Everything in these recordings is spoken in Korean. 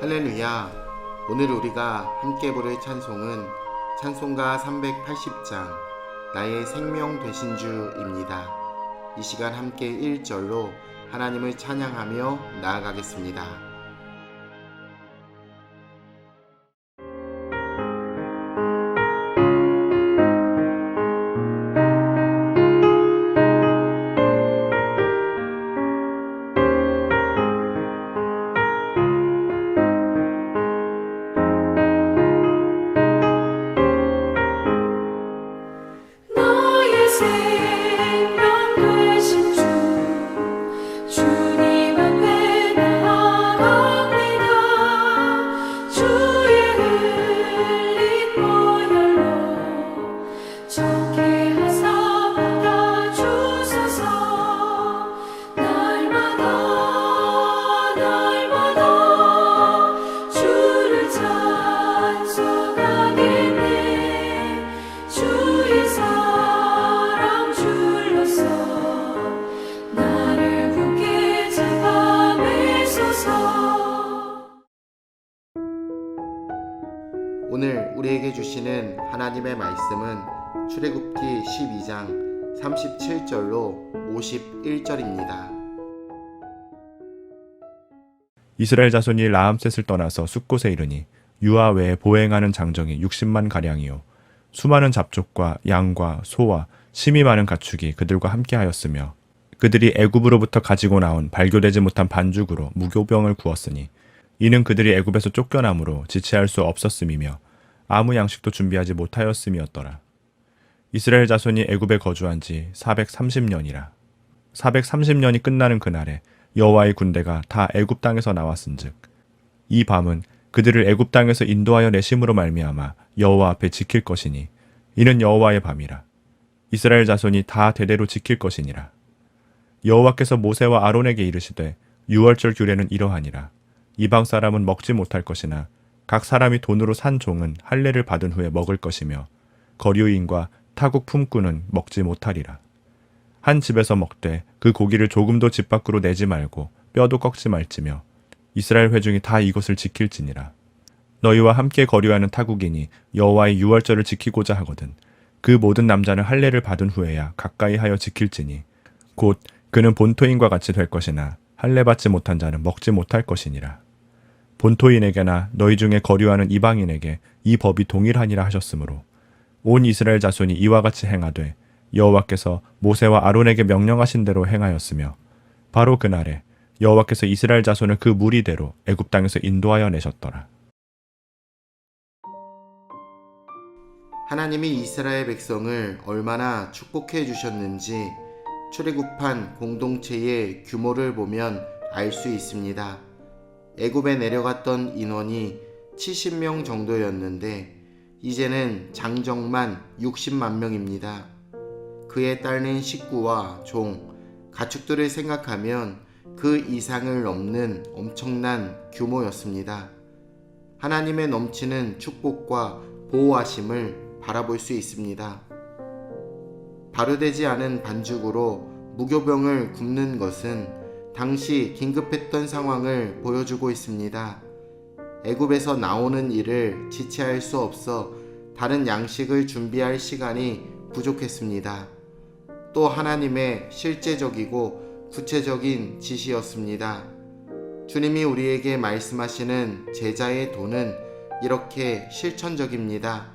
할렐루야. 오늘 우리가 함께 부를 찬송은 찬송가 380장 나의 생명 되신 주입니다. 이 시간 함께 1절로 하나님을 찬양하며 나아가겠습니다. 주시는 하나님의 말씀은 출애굽기 12장 37절로 51절입니다. 이스라엘 자손이 라암셋을 떠나서 숫곳에 이르니 유아 외에 보행하는 장정이 60만 가량이요 수많은 잡족과 양과 소와 심이 많은 가축이 그들과 함께하였으며 그들이 애굽으로부터 가지고 나온 발교되지 못한 반죽으로 무교병을 구웠으니 이는 그들이 애굽에서 쫓겨남으로 지체할 수 없었음이며 아무 양식도 준비하지 못하였음이었더라. 이스라엘 자손이 애굽에 거주한 지 430년이라. 430년이 끝나는 그날에 여호와의 군대가 다 애굽 땅에서 나왔은즉 이 밤은 그들을 애굽 땅에서 인도하여 내심으로 말미암아 여호와 앞에 지킬 것이니 이는 여호와의 밤이라. 이스라엘 자손이 다 대대로 지킬 것이니라. 여호와께서 모세와 아론에게 이르시되 유월절 규례는 이러하니라. 이방 사람은 먹지 못할 것이나 각 사람이 돈으로 산 종은 할례를 받은 후에 먹을 것이며 거류인과 타국 품꾼은 먹지 못하리라. 한 집에서 먹되 그 고기를 조금도 집 밖으로 내지 말고 뼈도 꺾지 말지며 이스라엘 회중이 다 이것을 지킬지니라. 너희와 함께 거류하는 타국인이 여호와의 유월절을 지키고자 하거든 그 모든 남자는 할례를 받은 후에야 가까이 하여 지킬지니 곧 그는 본토인과 같이 될 것이나 할례 받지 못한 자는 먹지 못할 것이니라 본토인에게나 너희 중에 거류하는 이방인에게 이 법이 동일하니라 하셨으므로 온 이스라엘 자손이 이와 같이 행하되 여호와께서 모세와 아론에게 명령하신 대로 행하였으며 바로 그날에 여호와께서 이스라엘 자손을 그 무리대로 애굽 땅에서 인도하여 내셨더라. 하나님이 이스라엘 백성을 얼마나 축복해 주셨는지 출애굽한 공동체의 규모를 보면 알 수 있습니다. 애굽에 내려갔던 인원이 70명 정도였는데 이제는 장정만 60만 명입니다. 그에 따른 식구와 종, 가축들을 생각하면 그 이상을 넘는 엄청난 규모였습니다. 하나님의 넘치는 축복과 보호하심을 바라볼 수 있습니다. 발효되지 않은 반죽으로 무교병을 굽는 것은 당시 긴급했던 상황을 보여주고 있습니다. 애굽에서 나오는 일을 지체할 수 없어 다른 양식을 준비할 시간이 부족했습니다. 또 하나님의 실제적이고 구체적인 지시였습니다. 주님이 우리에게 말씀하시는 제자의 돈은 이렇게 실천적입니다.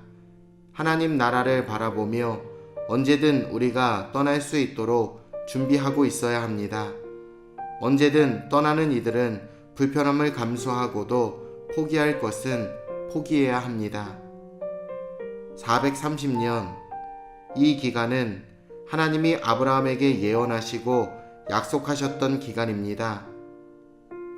하나님 나라를 바라보며 언제든 우리가 떠날 수 있도록 준비하고 있어야 합니다. 언제든 떠나는 이들은 불편함을 감수하고도 포기할 것은 포기해야 합니다. 430년 이 기간은 하나님이 아브라함에게 예언하시고 약속하셨던 기간입니다.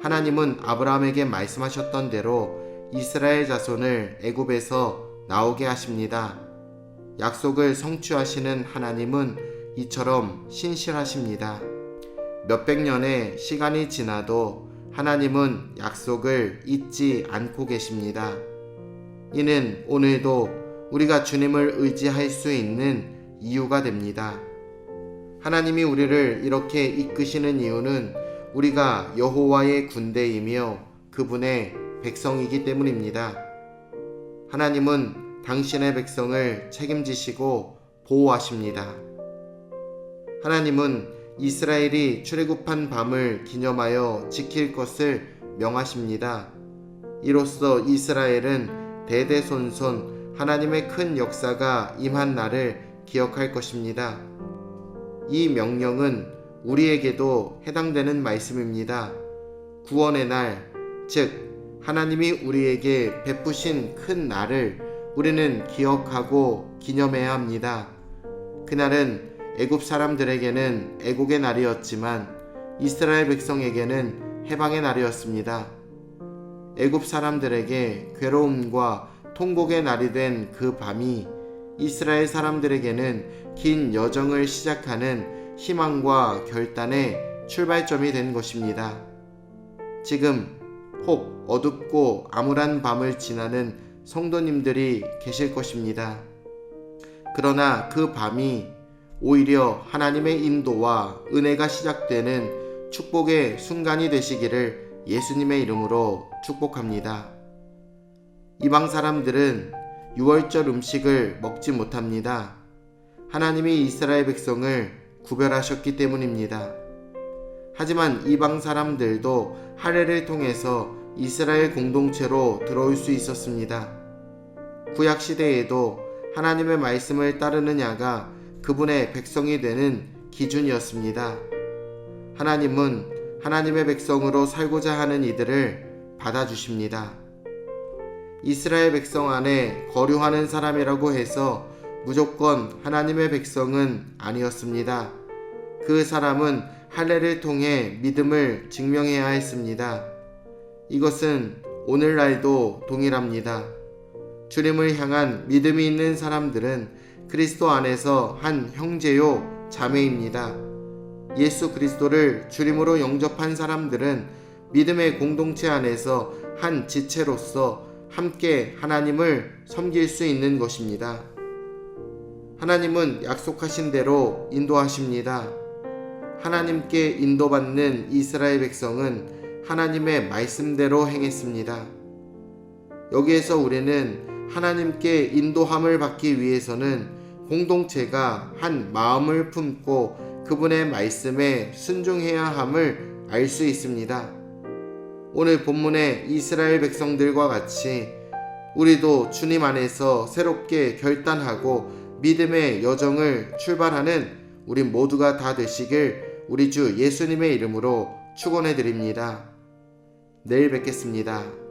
하나님은 아브라함에게 말씀하셨던 대로 이스라엘 자손을 애굽에서 나오게 하십니다. 약속을 성취하시는 하나님은 이처럼 신실하십니다. 몇백 년의 시간이 지나도 하나님은 약속을 잊지 않고 계십니다. 이는 오늘도 우리가 주님을 의지할 수 있는 이유가 됩니다. 하나님이 우리를 이렇게 이끄시는 이유는 우리가 여호와의 군대이며 그분의 백성이기 때문입니다. 하나님은 당신의 백성을 책임지시고 보호하십니다. 하나님은 이스라엘이 출애굽한 밤을 기념하여 지킬 것을 명하십니다. 이로써 이스라엘은 대대손손 하나님의 큰 역사가 임한 날을 기억할 것입니다. 이 명령은 우리에게도 해당되는 말씀입니다. 구원의 날, 즉, 하나님이 우리에게 베푸신 큰 날을 우리는 기억하고 기념해야 합니다. 그날은 애굽 사람들에게는 애국의 날이었지만 이스라엘 백성에게는 해방의 날이었습니다. 애굽 사람들에게 괴로움과 통곡의 날이 된 그 밤이 이스라엘 사람들에게는 긴 여정을 시작하는 희망과 결단의 출발점이 된 것입니다. 지금 혹 어둡고 암울한 밤을 지나는 성도님들이 계실 것입니다. 그러나 그 밤이 오히려 하나님의 인도와 은혜가 시작되는 축복의 순간이 되시기를 예수님의 이름으로 축복합니다. 이방 사람들은 유월절 음식을 먹지 못합니다. 하나님이 이스라엘 백성을 구별하셨기 때문입니다. 하지만 이방 사람들도 할례를 통해서 이스라엘 공동체로 들어올 수 있었습니다. 구약 시대에도 하나님의 말씀을 따르느냐가 그분의 백성이 되는 기준이었습니다. 하나님은 하나님의 백성으로 살고자 하는 이들을 받아주십니다. 이스라엘 백성 안에 거류하는 사람이라고 해서 무조건 하나님의 백성은 아니었습니다. 그 사람은 할례를 통해 믿음을 증명해야 했습니다. 이것은 오늘날도 동일합니다. 주님을 향한 믿음이 있는 사람들은 그리스도 안에서 한 형제요 자매입니다. 예수 그리스도를 주님으로 영접한 사람들은 믿음의 공동체 안에서 한 지체로서 함께 하나님을 섬길 수 있는 것입니다. 하나님은 약속하신 대로 인도하십니다. 하나님께 인도받는 이스라엘 백성은 하나님의 말씀대로 행했습니다. 여기에서 우리는 하나님께 인도함을 받기 위해서는 공동체가 한 마음을 품고 그분의 말씀에 순종해야 함을 알 수 있습니다. 오늘 본문의 이스라엘 백성들과 같이 우리도 주님 안에서 새롭게 결단하고 믿음의 여정을 출발하는 우리 모두가 다 되시길 우리 주 예수님의 이름으로 축원해 드립니다. 내일 뵙겠습니다.